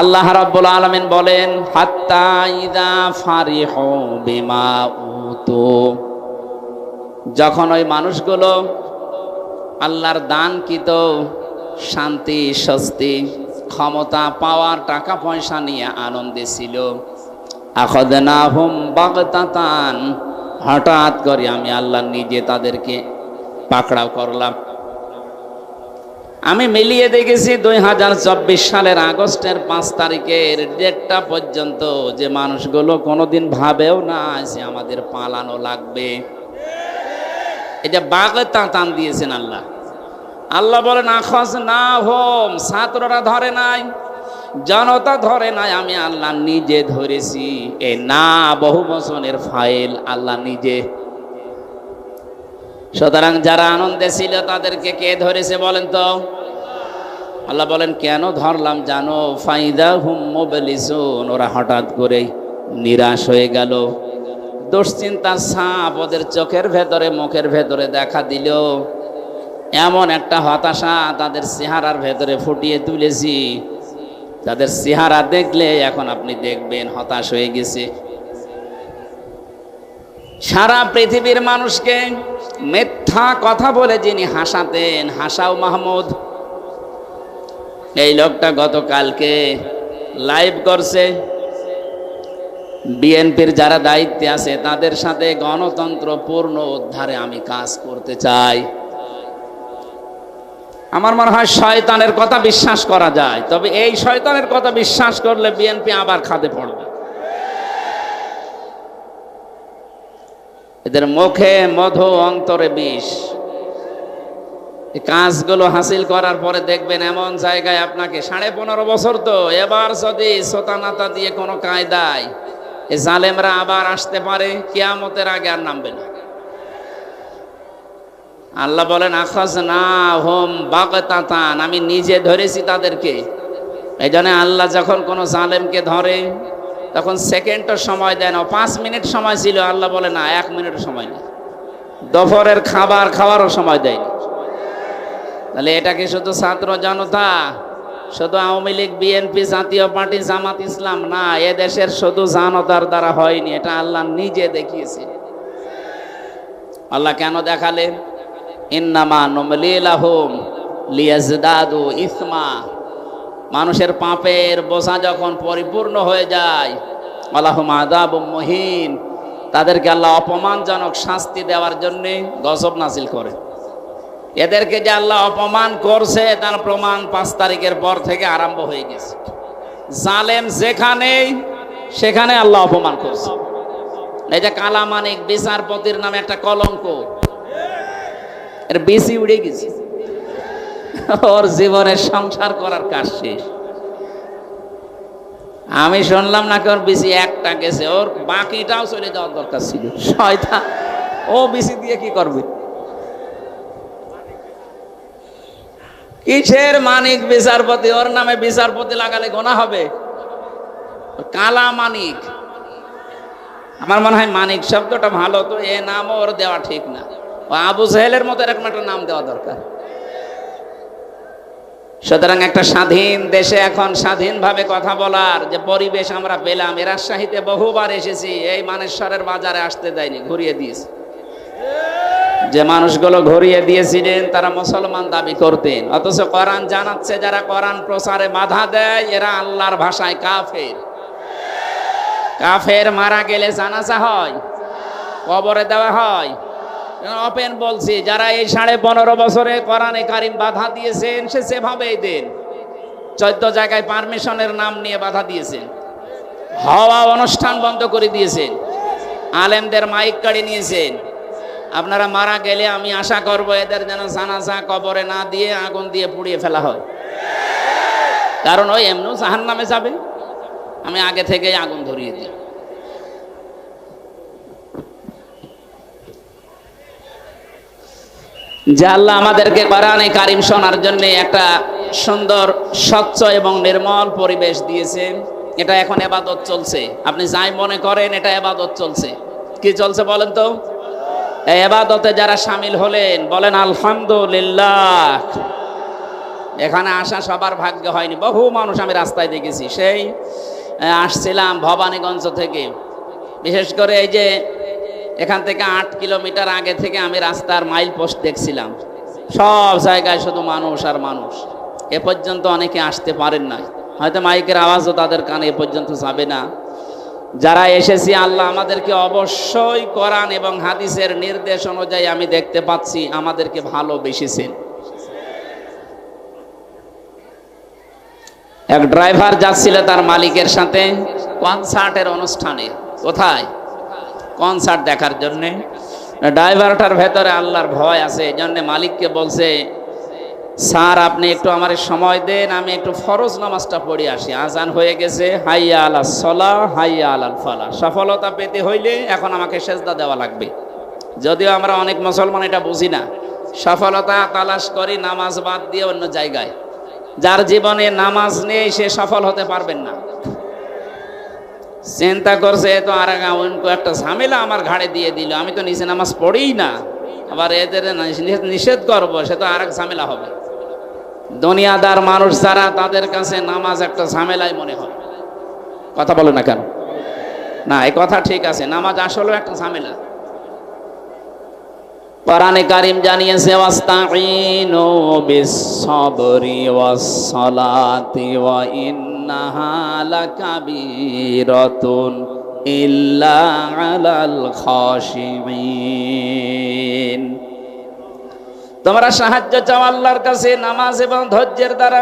আল্লাহ রাব্বুল আলামিন বলেন, হাত্তা ইদা ফারিহু বিমা উতু। যখন ওই মানুষগুলো আল্লাহর দানকৃত শান্তি, স্বস্তি, ক্ষমতা পাওয়ার টাকা পয়সা নিয়ে আনন্দে ছিল। আখদনা হুম বাগতাতান। হঠাৎ করে আমি আল্লাহ নিজে তাদেরকে পাকড়াও করলাম। আমি মিলিয়ে দেখেছি দুই হাজার চব্বিশ সালের আগস্টের পাঁচ তারিখের ডেটটা পর্যন্ত যে মানুষগুলো কোনোদিন ভাবেও না যে আমাদের পালানো লাগবে। এটা বাঘে টান দিয়েছেন আল্লাহ। আল্লাহ বলেন, আখস না হোম, ছাত্ররা ধরে নাই, জনতা ধরে নাই, আমি আল্লাহ নিজে ধরেছি। এ না, বহু বছরের ফাইল আল্লাহ নিজে। সুতরাং যারা আনন্দে ছিল, তাদেরকে কে ধরেছে বলেন তো? আল্লাহ বলেন, কেন ধরলাম জানো? ফাইদা হুম মোবাইলিসুন ওরা হঠাৎ করে নিরাশ হয়ে গেল। দুশ্চিন্তার সাপ ওদের চোখের ভেতরে, মুখের ভেতরে দেখা দিল। এমন একটা হতাশা তাদের চেহারার ভেতরে ফুটিয়ে তুলেছি। তাদের চেহারা দেখলে এখন আপনি দেখবেন হতাশ হয়ে গেছে। সারা পৃথিবীর মানুষকে মিথ্যা কথা বলে যিনি হাসাতেন, হাসাও মাহমুদ। এই লোকটা গতকালকে লাইভ করছে। বিএনপির যারা দায়িত্বে আছে, তাদের সাথে গণতন্ত্র পূর্ণ উদ্ধারে আমি কাজ করতে চাই। আমার মনে হয় শয়তানের কথা বিশ্বাস করা যায়। তবে এই শয়তানের কথা বিশ্বাস করলে বিএনপি আবার খাদে পড়বে। এদের মুখে মধু, অন্তরে বিষ। কাজগুলো হাসিল করার পরে দেখবেন এমন জায়গায় আপনাকে সাড়ে পনেরো বছর তো, এবার যদি সোতানাতা দিয়ে কোনো কায়দায় এই জালেমরা আবার আসতে পারে, কেয়ামতের আগে আর নামবে না। আল্লাহ বলেন আখাস না হোম বাগতাতান আমি নিজে ধরেছি তাদেরকে। এই জন্য আল্লাহ যখন কোনো জালেমকে ধরে, তখন সেকেন্ডও সময় দেয় না, পাঁচ মিনিট সময় ছিল, আল্লাহ বলে, না, এক মিনিট সময় নেই। দুপুরের খাবার খাওয়ারও সময় দেয়নি। তাহলে এটা কি শুধু ছাত্র জনতা, শুধু আওয়ামী লীগ বিএনপি জাতীয় পার্টি, জামাত ইসলাম, না এ দেশের শুধু জানতার দ্বারা হয়নি, এটা আল্লাহ নিজে দেখিয়েছে। আল্লাহ কেন দেখালেন ইন্নামা নমলিলাহুম লিয়াজদাদু ইসমা। মানুষের পাপের বোঝা যখন পরিপূর্ণ হয়ে যায়, আল্লাহুম আদাব মহিন। তাদেরকে আল্লাহ অপমানজনক শাস্তি দেওয়ার জন্যে গজব নাজিল করে। এদেরকে যে আল্লাহ অপমান করছে, তার প্রমাণ পাঁচ তারিখের পর থেকে আরম্ভ হয়ে গেছে। জালেম যেখানেই, সেখানে আল্লাহ অপমান করছে। এই যে কালামানিক বিচারপতির নামে একটা কলঙ্ক। এর বেশি উড়ে গেছে। ওর জীবনের সংসার করার কাজ শেষ। আমি শুনলাম নাকি ওর বেশি একটা গেছে। ওর বাকিটাও চলে যাওয়ার দরকার ছিল। ও বেশি দিয়ে কি করবে? কিসের মানিক বিচারপতি, ওর নামে বিচারপতি লাগালে গোনা হবে। কালা মানিক। আমার মনে হয় মানিক শব্দটা ভালো, তো এ নামও ওর দেওয়া ঠিক না। আবু সাহেলের মতো এরকম একটা নাম দেওয়া দরকার। সুতরাং একটা স্বাধীন দেশে এখন স্বাধীনভাবে কথা বলার যে পরিবেশ আমরা পেলাম, এ রাজশাহীতে বহুবার এসেছি, এই মানেশ্বরের বাজারে আসতে দেয়নি, ঘুরিয়ে দিয়েছে। যে মানুষগুলো ঘুরিয়ে দিয়েছিলেন, তারা মুসলমান দাবি করতেন। অথচ কোরআন জানাচ্ছে, যারা কোরআন প্রচারে বাধা দেয়, এরা আল্লাহর ভাষায় কাফের। কাফের মারা গেলে জানাজা হয়, কবরে দেওয়া হয়। অপেন বলছি, যারা এই সাড়ে পনেরো বছরে কোরআনে কারিম বাধা দিয়েছেন, সে সেভাবেই দেন। চোদ্দ জায়গায় পারমিশনের নাম নিয়ে বাধা দিয়েছেন। হওয়া অনুষ্ঠান বন্ধ করে দিয়েছেন। আলেমদের মাইক কাড়ি নিয়েছেন। আপনারা মারা গেলে আমি আশা করব এদের যেন জানাজা কবরে না দিয়ে আগুন দিয়ে পুড়িয়ে ফেলা হয়। কারণ ওই এমনও জাহান নামে যাবে। আমি আগে থেকেই আগুন ধরিয়ে দিই। যে আল্লাহ আমাদেরকে কোরআনে কারিম শোনার জন্য একটা সুন্দর, স্বচ্ছ এবং নির্মল পরিবেশ দিয়েছেন এটা এখন এবাদত চলছে। আপনি যাই মনে করেন, এটা এবাদত চলছে। কি চলছে বলেন তো? এই এবাদতে যারা সামিল হলেন, বলেন, আলহামদুলিল্লাহ। এখানে আসা সবার ভাগ্য হয়নি। বহু মানুষ আমি রাস্তায় দেখেছি। সেই আসছিলাম ভবানীগঞ্জ থেকে। বিশেষ করে এই যে, এখান থেকে আট কিলোমিটার আগে থেকে আমি রাস্তার মাইল পোস্ট দেখছিলাম। সব জায়গায় শুধু মানুষ আর মানুষ। এ পর্যন্ত অনেকে আসতে পারেন না হয়তো মাইকের আওয়াজও তাদের কানে এ পর্যন্ত যাবে না। যারা এসেছি, আল্লাহ আমাদেরকে অবশ্যই কোরআন এবং হাদিসের নির্দেশ অনুযায়ী আমি দেখতে পাচ্ছি, আমাদেরকে ভালোবেসেছেন। এক ড্রাইভার যাচ্ছিল তার মালিকের সাথে কনসার্টের অনুষ্ঠানে। কোথায়? কনসার্ট দেখার জন্যে। ড্রাইভারটার ভেতরে আল্লাহর ভয় আছে এই জন্যে মালিককে বলছে স্যার, আপনি একটু আমার সময় দেন, আমি একটু ফরজ নামাজটা পড়ে আসি। আজান হয়ে গেছে, হাইয়া আলা সলা, হাইয়া আলাল ফালা। সফলতা পেতে হইলে এখন আমাকে সেজদা দেওয়া লাগবে। যদিও আমরা অনেক মুসলমান, এটা বুঝি না। সফলতা তালাশ করি নামাজ বাদ দিয়ে অন্য জায়গায়। যার জীবনে নামাজ নেই, সে সফল হতে পারবেন না। চিন্তা করছে তো আর একটা ঝামেলা আমার ঘাড়ে দিয়ে দিল। আমি তো নিচে নামাজ পড়িই না। আবার এদের নিষেধ করব, সে তো আর এক ঝামেলা হবে। দুনিয়াদার মানুষ যারা, তাদের কাছে নামাজ একটা ঝামেলাই মনে হয়। কথা বলো না কেন? না, এই কথা ঠিক আছে, নামাজ আসলেও একটা ঝামেলা। কোরআনে কারিম জানিয়েছে, ওয়াস্তাঈনু বিস-সাবরি ওয়াস-সালাতি ওয়া ইন্নাহা লাকাবীরাতুন ইল্লা আলাল খাশিঈন। তোমরা সাহায্য চাও আল্লাহর কাছে, নামাজ এবং ধৈর্যের দ্বারা।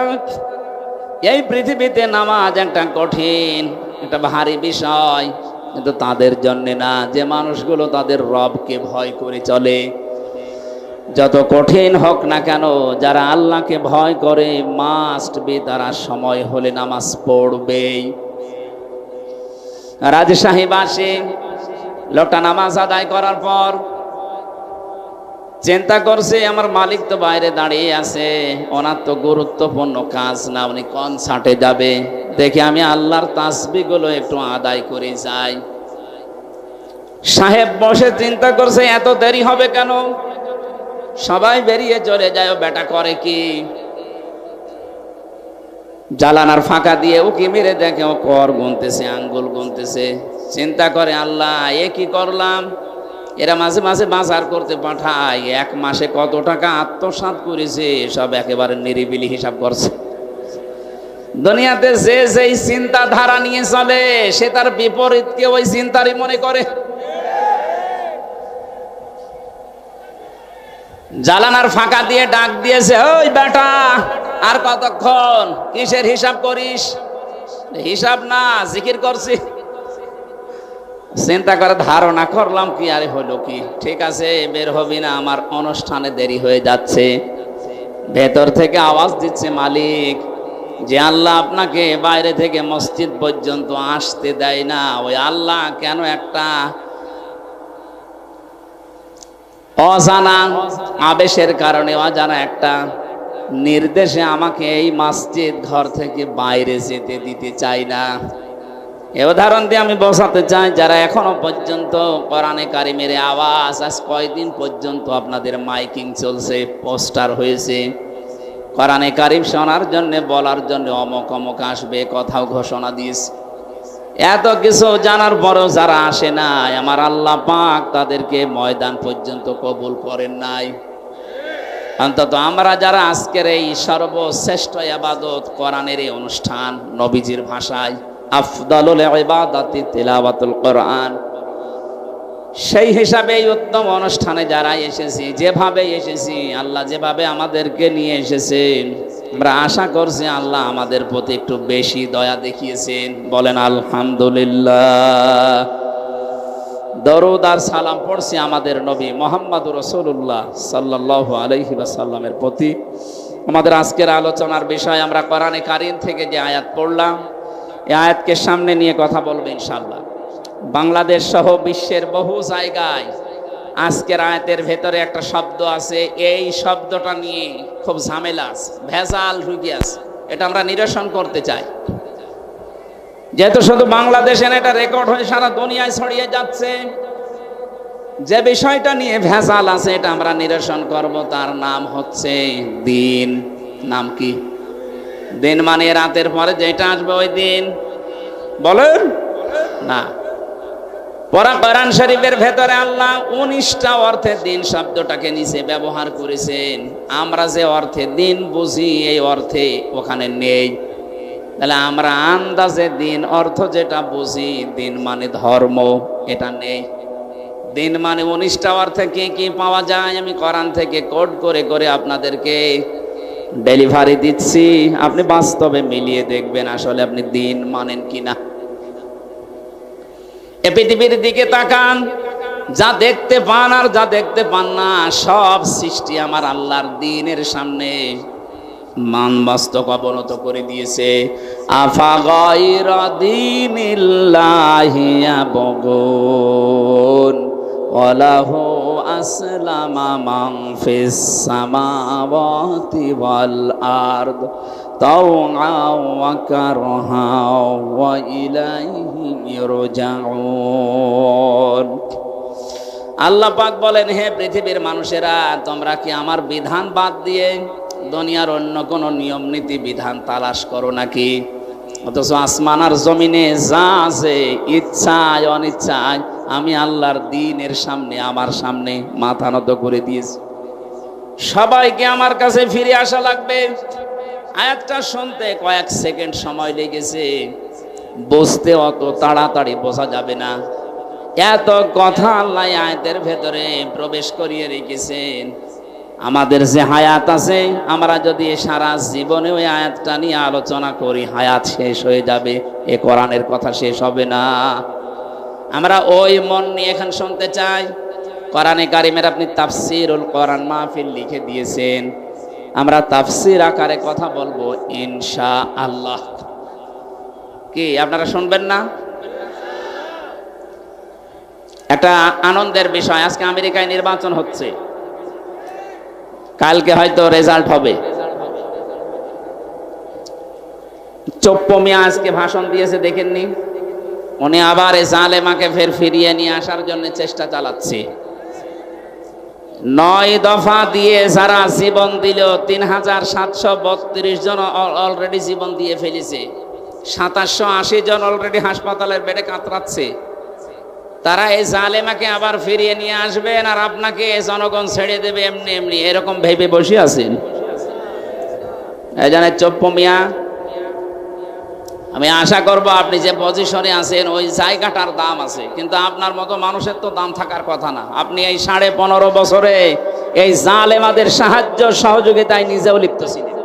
এই পৃথিবীতে নামাজ একটা কঠিন, একটা ভারী বিষয়। কিন্তু তাদের জন্য না, যে মানুষগুলো তাদের রবকে ভয় করে চলে। যত কঠিন হোক না কেন, যারা আল্লাহকে ভয় করে মাস্ট বি তারা সময় হলে নামাজ পড়বেই। রাজশাহী বাসে, লোকটা নামাজ আদায় করার পর চিন্তা করছে, আমার মালিক তো বাইরে দাঁড়িয়ে আছে, ওনার তো গুরুত্বপূর্ণ কাজ না, উনি কনসার্টে যাবে? দেখে আমি আল্লাহর তাসবিগুলো একটু আদায় করে যাই। সাহেব বসে চিন্তা করছে, এত দেরি হবে কেন? সবাই বেরিয়ে চলে যায় বেটা করে কি? জ্বালানার ফাঁকা দিয়ে ও কি মেরে দেখে ও কর গুনতেছে, আঙ্গুল গুনতেছে। চিন্তা করে, আল্লাহ, এ কি করলাম? এরা মাঝে মাঝে বাজার করতে পাঠায়। এক মাসে কত টাকা আত্মসাৎ করেছে, সব একেবারে নিরিবিলি হিসাব করছে। দুনিয়াতে যে যেই চিন্তাধারা নিয়ে চলে, সে তার বিপরীতকে ওই চিন্তারই মনে করে। জালানার ফাঁকা দিয়ে ডাক দিয়েছে, ওই বেটা, আর কতক্ষণ? কিসের হিসাব করিস? হিসাব না, জিকির করছি। চিন্তা করে ধারণা করলাম কি আরে হলো কি? ঠিক আছে, বের হবি না, আমার অনুষ্ঠানে দেরি হয়ে যাচ্ছে। ভেতর থেকে আওয়াজ দিচ্ছে মালিক, যে আল্লাহ আপনাকে বাইরে থেকে মসজিদ পর্যন্ত আসতে দেয় না। ওই আল্লাহ কেন একটা অজানা আবেশের কারণে, অজানা একটা নির্দেশে আমাকে এই মসজিদ ঘর থেকে বাইরে যেতে দিতে চাই না। এ উদাহরণ দিয়ে আমি বসাতে চাই, যারা এখনও পর্যন্ত কোরআনে কারিমের আওয়াজ আজ কয়দিন পর্যন্ত আপনাদের মাইকিং চলছে, পোস্টার হয়েছে, কোরআনে কারিম শোনার জন্য, বলার জন্য অমক অমক আসবে, কথাও ঘোষণা দিয়েছে। এত কিছু জানার পরেও যারা আসে নাই, আমার আল্লাহ পাক তাদেরকে ময়দান পর্যন্ত কবুল করেন নাই। অন্তত আমরা যারা আজকের এই সর্বশ্রেষ্ঠ আবাদত কোরআনের এই অনুষ্ঠান নবীজির ভাষায় আফদালুল ইবাদাতি তিলাওয়াতুল কোরআন। সেই হিসাবে উত্তম অনুষ্ঠানে যারা এসেছি, যেভাবে এসেছি, আল্লাহ যেভাবে আমাদেরকে নিয়ে এসেছেন, আমরা আশা করছি আল্লাহ আমাদের প্রতি একটু বেশি দয়া দেখিয়েছেন। বলেন, আলহামদুলিল্লাহ। দরুদ আর সালাম পড়ছি আমাদের নবী মোহাম্মদ রসুল্লাহ সাল্লাহ আলহি প্রতি। আমাদের আজকের আলোচনার বিষয় আমরা কোরআনে কারিম থেকে যে আয়াত পড়লাম এই আয়াতকে সামনে নিয়ে কথা বলব ইনশাল্লাহ বাংলাদেশ সহ বিশ্বের বহু জায়গায় আজকের আয়াতের ভেতরে একটা শব্দ আছে। এই শব্দটা নিয়ে খুব ঝামেলা আছে, ভেজাল ঢুকে আছে। এটা আমরা নিরসন করতে চাই। যেহেতু শুধু বাংলাদেশে না, এটা রেকর্ড হয়ে সারা দুনিয়ায় ছড়িয়ে যাচ্ছে। যে বিষয়টা নিয়ে ভেজাল আছে, এটা আমরা নিরসন করব। তার নাম হচ্ছে দিন। নাম কি? দিন মানে রাতের পরে যেটা আসবে ওই দিন। বলেন? না। পরা কোরআন শরীফের ভেতরে আল্লাহ উনিশটা অর্থে দিন শব্দটাকে নিচে ব্যবহার করেছেন। আমরা যে অর্থে দিন বুঝি, এই অর্থে ওখানে নেই। তাহলে আমরা আন্দাজে দিন অর্থ যেটা বুঝি, দিন মানে ধর্ম, এটা নেই। দিন মানে উনিশটা অর্থে কি কি পাওয়া যায়? আমি কোরআন থেকে কোড করে করে আপনাদেরকে ডেলিভারি দিচ্ছি। আপনি বাস্তবে মিলিয়ে দেখবেন আসলে আপনি দিন মানেন কিনা। এ পৃথিবীর দিকে তাকান। যা দেখতে পান আর যা দেখতে পান না, সব সৃষ্টি আমার আল্লাহর দিনের সামনে। মান বাস্তব অবনত করে দিয়েছে। আফা গায়র দিনিল্লাহি আবগুন ওয়ালাহু আসলামা মান ফিস সামাওয়াতি ওয়াল আরদ طوعا وكرها وإليه يرجعون আল্লাহ পাক বলেন হে পৃথিবীর মানুষেরা তোমরা কি আমার বিধান বাদ দিয়ে দুনিয়ার অন্য কোনো নিয়ম নীতি বিধান তালাশ করো নাকি অথচ আসমান আর জমিনে যা আছে ইচ্ছায় অনিচ্ছায় আমি আল্লাহর দিনের সামনে, আমার সামনে মাথা নত করে দিয়েছি। সবাইকে আমার কাছে ফিরে আসা লাগবে। আয়াতটা শুনতে কয়েক সেকেন্ড সময় লেগেছে। বসতে অত তাড়াতাড়ি বোঝা যাবে না। এত কথা আল্লাহ আয়াতের ভেতরে প্রবেশ করিয়ে রেখেছেন। আমাদের যে হায়াত আছে, আমরা যদি সারা জীবনে ওই আয়াতটা নিয়ে আলোচনা করি, হায়াত শেষ হয়ে যাবে। এ কোরআনের কথা শেষ হবে না। আমরা ওই মন নিয়ে এখন শুনতে চাই। কোরআনে কারিমের আপনি তাফসিরুল কোরআন মাহফিল লিখে দিয়েছেন। আমরা তাফসির আকারে কথা বলব ইনশা আল্লাহ কি, আপনারা শুনবেন না? একটা আনন্দের বিষয়, আজকে আমেরিকায় নির্বাচন হচ্ছে। কালকে হয়তো রেজাল্ট হবে। চপ্প মিয়া আজকে ভাষণ দিয়েছে, দেখেননি? উনি আবার এই জালেমাকে ফের ফিরিয়ে নিয়ে আসার জন্য চেষ্টা চালাচ্ছে। নয় দফা দিয়ে যারা জীবন দিল, তিন হাজার সাতশো বত্রিশ জন অলরেডি জীবন দিয়ে ফেলেছে। সাতাশশো আশি জন অলরেডি হাসপাতালের বেডে কাতরাচ্ছে। তারা এই জালেমাকে আবার ফিরিয়ে নিয়ে আসবেন আর আপনাকে জনগণ ছেড়ে দেবে এমনি এমনি। এরকম ভেবে বসে আছেন। এই জানে চপ্প মিয়া আমি আশা করব আপনি যে পজিশনে আছেন, ওই জায়গাটার দাম আছে। কিন্তু আপনার মতো মানুষের তো দাম থাকার কথা না। আপনি এই সাড়ে পনেরো বছরে এই জালেমাদের সাহায্য সহযোগিতায় নিজেও লিপ্ত ছিলেন।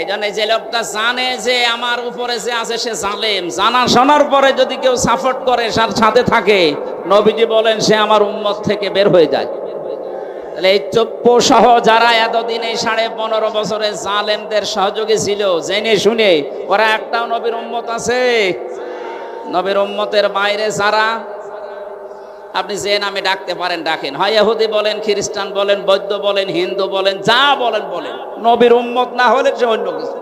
এই জন্য যে লোকটা জানে যে আমার উপরে যে আছে সে জালেম। জানা শোনার পরে যদি কেউ সাপোর্ট করে, সাথে থাকে, নবীজি বলেন, সে আমার উম্মত থেকে বের হয়ে যায়। তাহলে এই চপ্প সহ যারা এতদিন এই সাড়ে পনেরো বছরে জালেমদের সহযোগী ছিল, জেনে শুনে, ওরা একটাও নবীর উম্মত আছে? নবীর উম্মতের বাইরে যারা? আপনি যে নামে ডাকতে পারেন, ডাকেন। হয় ইহুদি বলেন, খ্রিস্টান বলেন, বৌদ্ধ বলেন, হিন্দু বলেন, যা বলেন বলেন। নবীর উম্মত না হলে সে অন্য কিছু।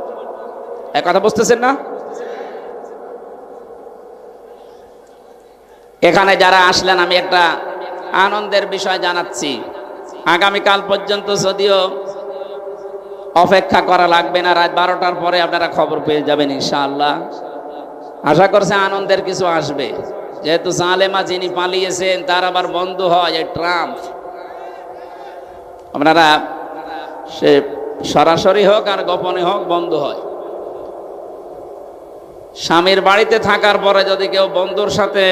এক কথা বুঝতেছেন না? এখানে যারা আসলেন, আমি একটা আনন্দের বিষয় জানাচ্ছি। আগামীকাল পর্যন্ত যদিও অপেক্ষা করা লাগবে না, রাত বারোটার পরে আপনারা খবর পেয়ে যাবেন ইনশাআল্লাহ। আশা করছে আনন্দের কিছু আসবে। যেহেতু জালেমা যিনি পালিয়েছেন, তার আবার বন্ধু হয় এই ট্রাম্প। আপনারা সে সরাসরি হোক আর গোপনে হোক বন্ধু হয়। স্বামীর বাড়িতে থাকার পরে যদি কেউ বন্ধুর সাথে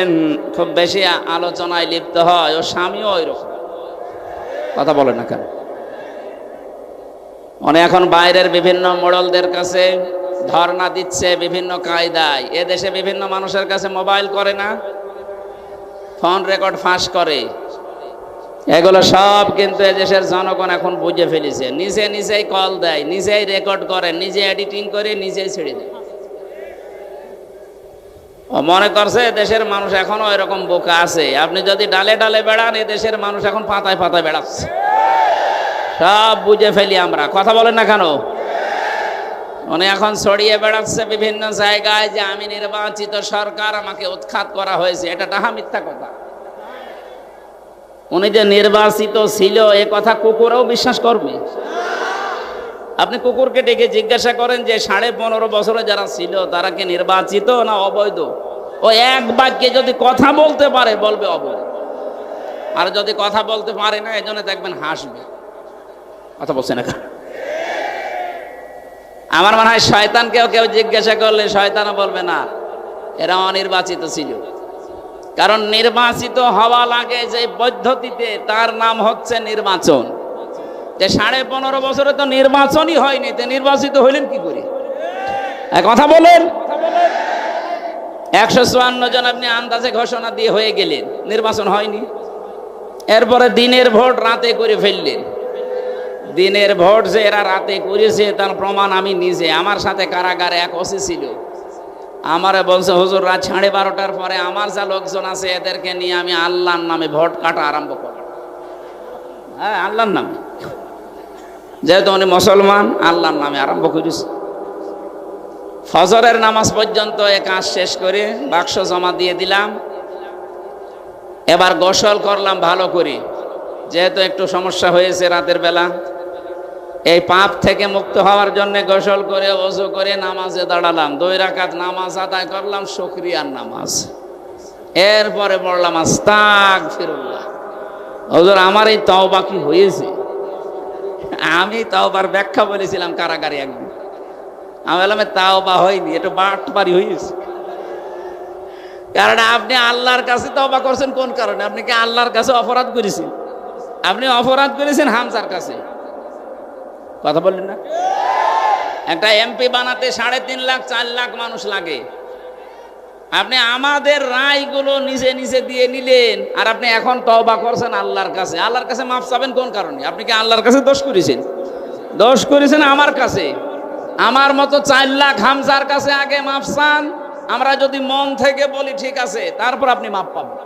খুব বেশি আলোচনায় লিপ্ত হয়, ও স্বামীও ওই রকম কথা বলে না কেন? উনি এখন বাইরের বিভিন্ন মোড়লদের কাছে ধর্ণা দিচ্ছে বিভিন্ন কায়দায়। এ দেশে বিভিন্ন মানুষের কাছে মোবাইল করে না, ফোন রেকর্ড ফাঁস করে। এগুলো সব কিন্তু দেশের জনগণ এখন বুঝে ফেলেছে। নিজে নিজেই কল দেয়, নিজেই রেকর্ড করে, নিজে এডিটিং করে, নিজেই ছেড়ে দেয়। মনে করছে, দেশের মানুষ এখনও এরকম বোকা আছে। আপনি যদি ডালে ডালে বেড়ান এ দেশের মানুষ এখন পাতায় পাতায় বেড়াচ্ছে। সব বুঝে ফেলি আমরা। কথা বলেন না কেন? উনি এখন ছড়িয়ে বেড়াচ্ছে বিভিন্ন জায়গায় যে আমি নির্বাচিত সরকার, আমাকে উৎখাত করা হয়েছে। এটা ডাহা মিথ্যা কথা। উনি যে নির্বাচিত ছিল, এ কথা কুকুরও বিশ্বাস করবে। আপনি কুকুরকে ডেকে জিজ্ঞাসা করেন যে সাড়ে পনেরো বছরে যারা ছিল, তারা কি নির্বাচিত না অবৈধ? ও এক বাক্যে যদি কথা বলতে পারে, বলবে অবৈধ। আর যদি কথা বলতে পারে না, এই জন্য দেখবেন হাসবে। কথা বলছে না আমার মনে হয় শয়তানকেও কেউ জিজ্ঞাসা করলে শয়তানও বলবে, না, এরা অনির্বাচিত ছিল। কারণ নির্বাচিত হওয়া লাগে যে পদ্ধতিতে, তার নাম হচ্ছে নির্বাচন। যে সাড়ে পনেরো বছরে তো নির্বাচনই হয়নি, তে নির্বাচিত হইলেন কি করে? কথা বলেন। একশো চুয়ান্ন জন আপনি আন্দাজে ঘোষণা দিয়ে হয়ে গেলেন, নির্বাচন হয়নি। এরপরে দিনের ভোট রাতে করে ফেললেন। দিনের ভোট যে এরা রাতে করেছে, তার প্রমাণ আমি নিজে। আমার সাথে কারাগারে এক ওসি ছিল। আমারে বলছে, হুজুর, রাত সাড়ে বারোটার পরে আমার যা লোকজন আছে, এদেরকে নিয়ে আমি আল্লাহর নামে ভোট কাটা আরম্ভ করব। হ্যাঁ আল্লাহর নামে। যেহেতু উনি মুসলমান, আল্লাহর নামে আরম্ভ করেছে। ফজরের নামাজ পর্যন্ত এ কাজ শেষ করে বাক্স জমা দিয়ে দিলাম। এবার গোসল করলাম ভালো করে। যেহেতু একটু সমস্যা হয়েছে রাতের বেলা। এই পাপ থেকে মুক্ত হওয়ার জন্য গোসল করে ওজু করে নামাজে দাঁড়ালাম। দুই রাকাত নামাজ আদায় করলাম, শুক্রিয়ার নামাজ। এরপরে পড়লাম আস্তাক ফিরুল্লাহ হজুর, আমার এই তওবা কি হয়েছে? আমি তওবার ব্যাখ্যা বলেছিলাম কারাগারে একদিন। আমি বললাম তাওবা হয়নি, এটা বাটপারি হয়েছে কারণ আপনি আল্লাহর কাছে তওবা করছেন কোন কারণে? আপনি কি আল্লাহর কাছে অপরাধ করেছেন? আপনি অপরাধ করেছেন হামসার কাছে। কথা বললেন না? একটা এমপি বানাতে সাড়ে তিন লাখ, চার লাখ মানুষ লাগে। আপনি আমাদের রায়গুলো নিজে নিজে দিয়ে নিলেন, আর আপনি এখন তওবা করছেন আল্লাহর কাছে। আল্লাহর কাছে মাফ চাবেন কোন কারণে? আপনি কি আল্লাহর কাছে দোষ করেছেন? দোষ করেছেন আমার কাছে। আমার মতো চার লাখ হামজার কাছে আগে মাফ চান, আমরা যদি মন থেকে বলি ঠিক আছে, তারপর আপনি মাপ পাবেন।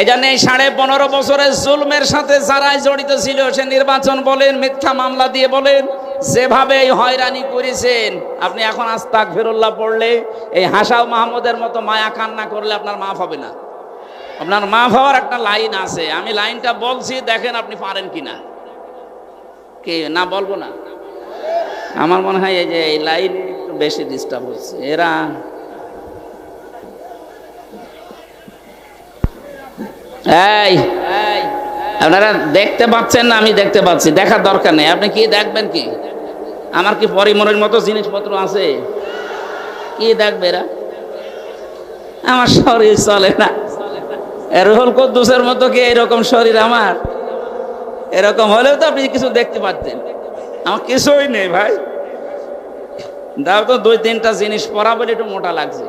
এই জন্য এই সাড়ে পনেরো বছরের জুলমের সাথে যারাই জড়িত ছিল, সে নির্বাচন বলেন, মিথ্যা মামলা দিয়ে বলেন যেভাবে এই হয়রানি করেছেন, আপনি এখন আস্তাক ফিরুল্লাহ পড়লে, এই হাসাও মাহমুদের মতো মায়া কান্না করলে আপনার মাফ হবে না। আপনার মাফ হওয়ার একটা লাইন আছে। আমি লাইনটা বলছি, দেখেন আপনি পারেন কিনা। কে? না, বলব না। আমার মনে হয় এই যে এই লাইন একটু বেশি ডিস্টার্ব হচ্ছে। এরা আপনারা দেখতে পাচ্ছেন না, আমি দেখতে পাচ্ছি। দেখার দরকার নেই। আপনি কি দেখবেন কি? আমার কি পরিমনের মতো জিনিসপত্র আছে? কি দেখবে এরা? আমার শরীর চলে না। রুহুল কদ্দুসের মতো কি এরকম শরীর আমার? এরকম হলেও তো আপনি কিছু দেখতে পাচ্ছেন। আমার কিছুই নেই ভাই। দাও তো দুই তিনটা জিনিস পরা বলে একটু মোটা লাগছে।